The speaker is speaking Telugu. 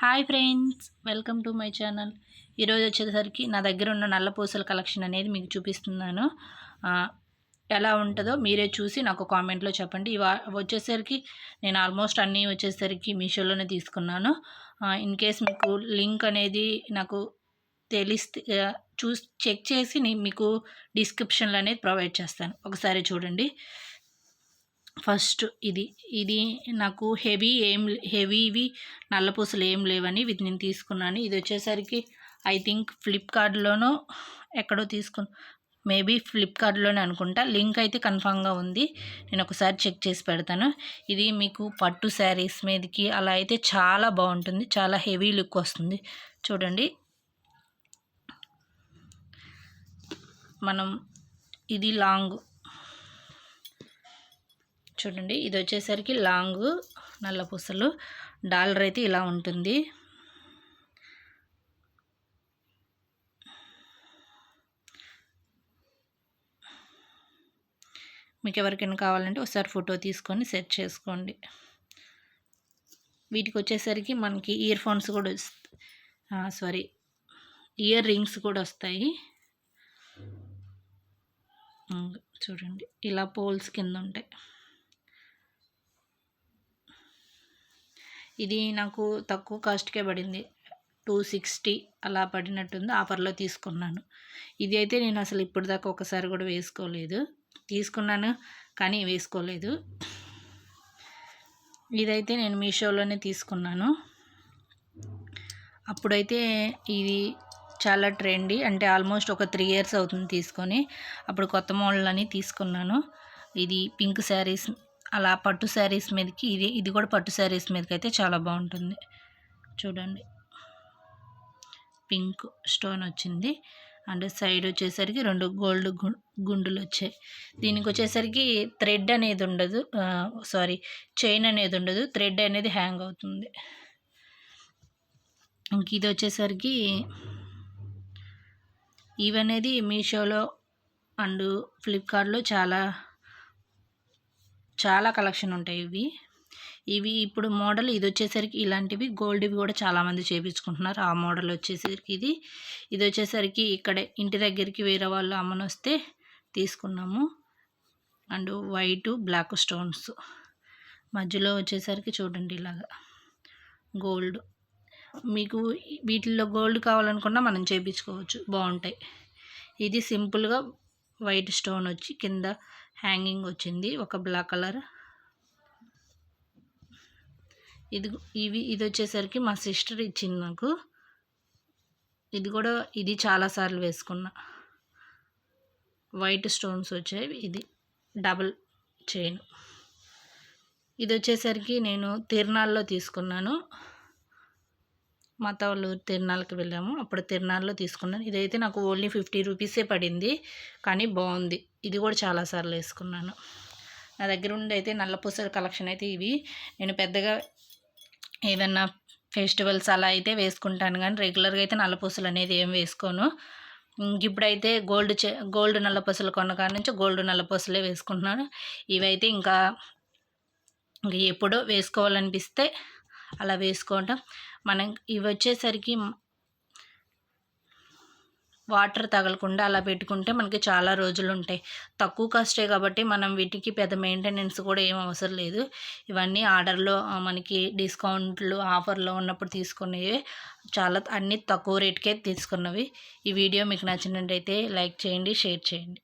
Hi friends welcome to my channel. ఈరోజు వచ్చేసరికి నా దగ్గర ఉన్న నల్లపూసల కలెక్షన్ అనేది మీకు చూపిస్తున్నాను. ఎలా ఉంటుందో మీరే చూసి నాకు కామెంట్లో చెప్పండి. వచ్చేసరికి నేను ఆల్మోస్ట్ అన్నీ వచ్చేసరికి మీషోలోనే తీసుకున్నాను. ఇన్ కేస్ మీకు లింక్ అనేది నాకు తెలిస్తే చూ చెక్ చేసి నేను మీకు డిస్క్రిప్షన్లో అనేది ప్రొవైడ్ చేస్తాను. ఒకసారి చూడండి. ఫస్ట్ ఇది ఇది నాకు హెవీ ఏం హెవీవి నల్లపూసలు ఏం లేవని వీటి నేను తీసుకున్నాను. ఇది వచ్చేసరికి ఐ థింక్ ఫ్లిప్కార్ట్లోనో ఎక్కడో తీసుకుని మేబీ ఫ్లిప్కార్ట్లోనే అనుకుంటా. లింక్ అయితే కన్ఫామ్గా ఉంది. నేను ఒకసారి చెక్ చేసి పెడతాను. ఇది మీకు పట్టు శారీస్ మీదకి అలా అయితే చాలా బాగుంటుంది. చాలా హెవీ లుక్ వస్తుంది. చూడండి. మనం ఇది లాంగ్ చూడండి ఇది వచ్చేసరికి లాంగ్ నల్ల పూసలు. డాలర్ అయితే ఇలా ఉంటుంది. మీకు ఎవరికైనా కావాలంటే ఒకసారి ఫోటో తీసుకొని సెట్ చేసుకోండి. వీటికి వచ్చేసరికి మనకి ఇయర్ ఫోన్స్ కూడా సారీ ఇయర్ రింగ్స్ కూడా వస్తాయి. చూడండి ఇలా పోల్స్ కింద ఉంటాయి. ఇది నాకు తక్కువ కాస్ట్కే పడింది. టూ సిక్స్టీ అలా పడినట్టుంది. ఆఫర్లో తీసుకున్నాను. ఇది అయితే నేను అసలు ఇప్పటిదాకా ఒకసారి కూడా వేసుకోలేదు. తీసుకున్నాను కానీ వేసుకోలేదు. ఇదైతే నేను మీషోలోనే తీసుకున్నాను. అప్పుడైతే ఇది చాలా ట్రెండీ. అంటే ఆల్మోస్ట్ ఒక త్రీ ఇయర్స్ అవుతుంది తీసుకొని. అప్పుడు కొత్త మోడల్ అని తీసుకున్నాను. ఇది పింక్ శారీస్ అలా పట్టు శారీస్ మీదకి ఇది ఇది కూడా పట్టు శారీస్ మీదకి అయితే చాలా బాగుంటుంది. చూడండి. పింక్ స్టోన్ వచ్చింది. అండ్ సైడ్ వచ్చేసరికి రెండు గోల్డ్ గుండులు వచ్చాయి. దీనికి వచ్చేసరికి థ్రెడ్ అనేది ఉండదు. సారీ చైన్ అనేది ఉండదు. థ్రెడ్ అనేది హ్యాంగ్ అవుతుంది. ఇంక ఇది వచ్చేసరికి ఇవనేది మీషోలో అండ్ ఫ్లిప్కార్ట్లో చాలా చాలా కలెక్షన్ ఉంటాయి ఇవి. ఇవి ఇప్పుడు మోడల్ ఇది వచ్చేసరికి ఇలాంటివి. గోల్డ్వి కూడా చాలామంది చేయించుకుంటున్నారు ఆ మోడల్ వచ్చేసరికి ఇది. ఇది వచ్చేసరికి ఇక్కడే ఇంటి దగ్గరికి వేరే వాళ్ళు అమ్మని వస్తే తీసుకున్నాము. And white black stones. మధ్యలో వచ్చేసరికి చూడండి ఇలాగా గోల్డ్ మీకు వీటిల్లో గోల్డ్ కావాలనుకున్నా మనం చేయించుకోవచ్చు బాగుంటాయి. ఇది సింపుల్గా వైట్ స్టోన్ వచ్చి కింద హ్యాంగింగ్ వచ్చింది. ఒక బ్లాక్ కలర్. ఇది ఇవి ఇది వచ్చేసరికి మా సిస్టర్ ఇచ్చింది నాకు. ఇది కూడా ఇది చాలాసార్లు వేసుకున్నా. వైట్ స్టోన్స్ వచ్చాయి. ఇది డబుల్ చైన్. ఇది వచ్చేసరికి నేను తిరునాళ్ళలో తీసుకున్నాను. మా వాళ్ళు తిరునాళ్ళకి వెళ్ళాము. అప్పుడు తిరునాళ్ళలో తీసుకున్నాను. ఇదైతే నాకు ఓన్లీ ఫిఫ్టీ రూపీసే పడింది. కానీ బాగుంది. ఇది కూడా చాలాసార్లు వేసుకున్నాను. నా దగ్గర ఉండి అయితే నల్లపూసల కలెక్షన్ అయితే ఇవి. నేను పెద్దగా ఏదన్నా ఫెస్టివల్స్ అలా అయితే వేసుకుంటాను. కానీ రెగ్యులర్గా అయితే నల్లపూసలు అనేది ఏం వేసుకోను. ఇప్పుడైతే గోల్డ్ చే గోల్డ్ నల్లపూసలు కొన్న కాడ నుంచి గోల్డ్ నల్లపూసలే వేసుకుంటున్నాను. ఇవైతే ఇంకా ఇంకా ఎప్పుడో వేసుకోవాలనిపిస్తే అలా వేసుకోవటం. మనం ఇవి వచ్చేసరికి వాటర్ తగలకుండా అలా పెట్టుకుంటే మనకి చాలా రోజులు ఉంటాయి. తక్కువ కాస్టే కాబట్టి మనం వీటికి పెద్ద మెయింటెనెన్స్ కూడా ఏం అవసరం లేదు. ఇవన్నీ ఆర్డర్లో మనకి డిస్కౌంట్లు ఆఫర్లో ఉన్నప్పుడు తీసుకునేవి. చాలా అన్నీ తక్కువ రేటుకే తీసుకున్నవి. ఈ వీడియో మీకు నచ్చినట్టయితే లైక్ చేయండి షేర్ చేయండి.